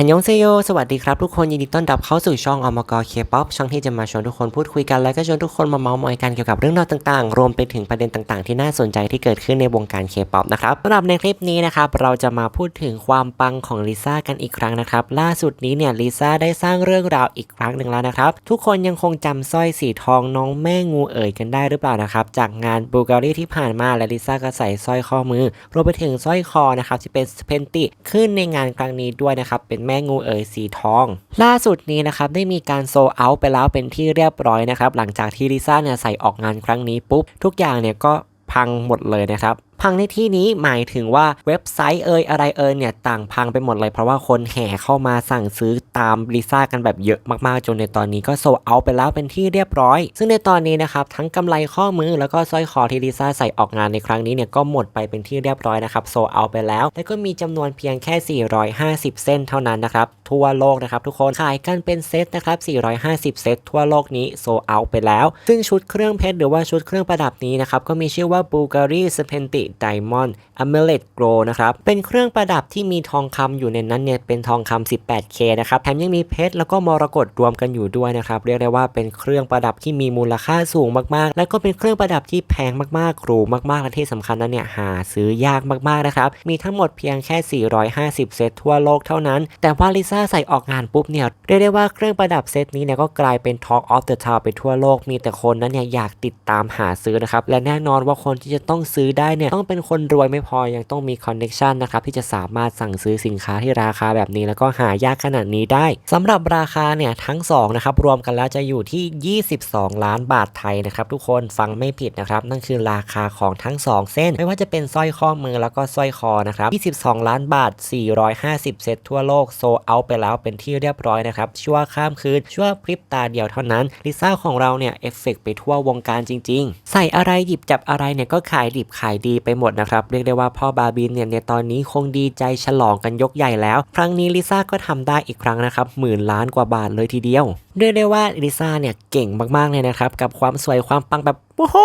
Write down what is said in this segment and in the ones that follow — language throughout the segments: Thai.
อันยองเซโย สวัสดีครับทุกคน ยินดีต้อนรับเข้าสู่ช่องอมกเคป๊อปช่องที่จะมาชวนทุกคนพูดคุยกัน แล้วก็ชวนทุกคนมาเมาส์มอยกันเกี่ยวกับเรื่องราวต่างๆ รวมไปถึงประเด็นต่างๆ ที่น่าสนใจที่เกิดขึ้นในวงการเคป๊อปนะครับสำหรับในคลิปนี้นะครับ เราจะมาพูดถึงความปังของลิซ่ากันอีกครั้งนะครับ ล่าสุดนี้เนี่ยลิซ่าได้สร้างเรื่องราวอีกครั้งหนึ่งแล้วนะครับ ทุกคนยังคงจำสร้อยสีทองน้องแม่งูเอ๋ยกันได้หรือเปล่านะครับ จากงานบูการีที่ผ่านมาและลิซ่าก็ใส่สร้อยข้อมือ รวมไปถึงสร้อยคอนะครับที่เป็นสเพนติขึ้นในงานครั้งนี้ด้วยนะครับเป็นแม่งูเอ๋ยสีทอง ล่าสุดนี้นะครับได้มีการโซเอาไปแล้วเป็นที่เรียบร้อยนะครับหลังจากที่ลิซ่าเนี่ยใส่ออกงานครั้งนี้ปุ๊บทุกอย่างเนี่ยก็พังหมดเลยนะครับ พังในที่นี้หมายถึงว่าเว็บไซต์เอ่ยอะไรเอ่ยเนี่ยต่างพังไปหมดเลย เพราะว่าคนแห่เข้ามาสั่งซื้อตามลิซ่ากันแบบเยอะมากๆ จนในตอนนี้ก็โซเอาไปแล้วเป็นที่เรียบร้อย ซึ่งในตอนนี้นะครับทั้งกำไรข้อมือแล้วก็สร้อยคอที่ลิซ่าใส่ออกงานในครั้งนี้เนี่ยก็หมดไปเป็นที่เรียบร้อยนะครับโซเอาไปแล้ว แล้วก็มีจำนวนเพียงแค่ 450 เส้นเท่านั้นนะครับ ทั่วโลกนะครับทุกคนขายกันเป็นเซตนะครับ 450 เซตทั่วโลกนี้โซเอาไปแล้ว ซึ่งชุดเครื่องเพชรหรือว่าชุดเครื่องประดับนี้นะครับก็มีชื่อว่า Bulgari Spenti Diamond Amulet Glow นะครับเป็นเครื่องประดับที่มีทองคำอยู่ในนั้นเนี่ยเป็นทองคำ 18K นะครับแถมยังมีเพชรแล้วก็มรกตรวมกันอยู่ด้วยนะครับเรียกได้ว่าเป็นเครื่องประดับที่มีมูลค่าสูงมากๆ แล้วก็เป็นเครื่องประดับที่แพงมากๆหรูมากๆและที่สำคัญนั้นเนี่ยหาซื้อยากมากๆนะครับมีทั้งหมดเพียงแค่ 450 เซตทั่วโลกเท่านั้น แต่ว่าลิซ่าาใส่ออกงานปุ๊บเนี่ยเรียกได้ว่าเครื่องประดับเซตนี้เนี่ยก็กลายเป็น Talk of the Town ไปทั่วโลกมีแต่คนนั้นเนี่ยอยากติดตามหาซื้อนะครับ และแน่นอนว่าคนที่จะต้องซื้อได้เนี่ยต้องเป็นคนรวยไม่พอยังต้องมีคอนเน c t ชันนะครับที่จะสามารถสั่งซื้อสินค้าที่ราคาแบบนี้ แล้วก็หายากขนาดนี้ได้สำหรับราคาเนี่ยทั้ง2นะครับรวมกันแล้วจะอยู่ที่ 22 ล้านบาทไทยนะครับทุกคนฟังไม่ผิดนะครับนั่นคือราคาของทั้ง 2 เส้น ไม่ว่าจะเป็นสร้อยข้อมือแล้วก็สร้อยคอนะครับ22 ล้านบาท 450 เซตทั่วโลกโซเอาไปแล้วเป็นที่เรียบร้อยนะครับชั่วข้ามคืนชั่วพริบตาเดียวเท่านั้นลิซ่าของเราเนี่ยเอฟเฟกไปทั่ววงการจริง ๆ ใส่อะไรหยิบจับอะไรเนี่ยก็ขายดิบขายดีไปหมดนะครับเรียกได้ว่าพ่อบาบินเนี่ยในตอนนี้คงดีใจฉลองกันยกใหญ่แล้ว ครั้งนี้ลิซ่าก็ทำได้อีกครั้งนะครับหมื่นล้านกว่าบาทเลยทีเดียวเรียกได้ว่าลิซ่าเนี่ยเก่งมากๆเลยนะครับกับความสวยความปังแบบโอ้โห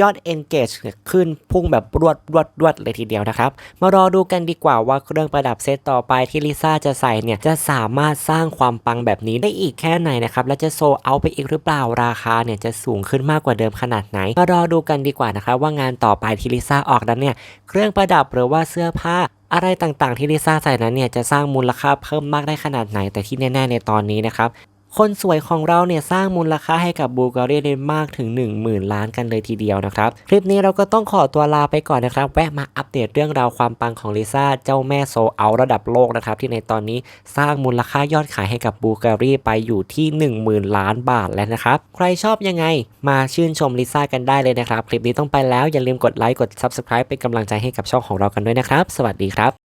ยอด engage เนี่ยขึ้นพุ่งแบบรวดรวดรวดเลยทีเดียวนะครับ มารอดูกันดีกว่าว่าเครื่องประดับเซตต่อไปที่ลิซ่าจะใส่เนี่ย จะสามารถสร้างความปังแบบนี้ได้อีกแค่ไหนนะครับ และจะโซเอาไปอีกหรือเปล่าราคาเนี่ยจะสูงขึ้นมากกว่าเดิมขนาดไหน มารอดูกันดีกว่านะครับว่างานต่อไปที่ลิซ่าออกนั้นเนี่ยเครื่องประดับหรือว่าเสื้อผ้าอะไรต่างๆที่ลิซ่าใส่นั้นเนี่ยจะสร้างมูลค่าเพิ่มมากได้ขนาดไหนแต่ที่แน่ๆในตอนนี้นะครับ คนสวยของเราเนี่ยสร้างมูลค่าให้กับบูการีได้มากถึง 10,000 ล้านกันเลยทีเดียวนะครับ คลิปนี้เราก็ต้องขอตัวลาไปก่อนนะครับ แวะมาอัปเดตเรื่องราวความปังของลิซ่าเจ้าแม่โซเอาระดับโลกนะครับ ที่ในตอนนี้สร้างมูลค่ายอดขายให้กับบูการีไปอยู่ที่ 10,000 ล้านบาทแล้วนะครับ ใครชอบยังไงมาชื่นชมลิซ่ากันได้เลยนะครับ คลิปนี้ต้องไปแล้วอย่าลืมกดไลค์กด Subscribe เป็นกำลังใจให้กับช่องของเรากันด้วยนะครับ สวัสดีครับ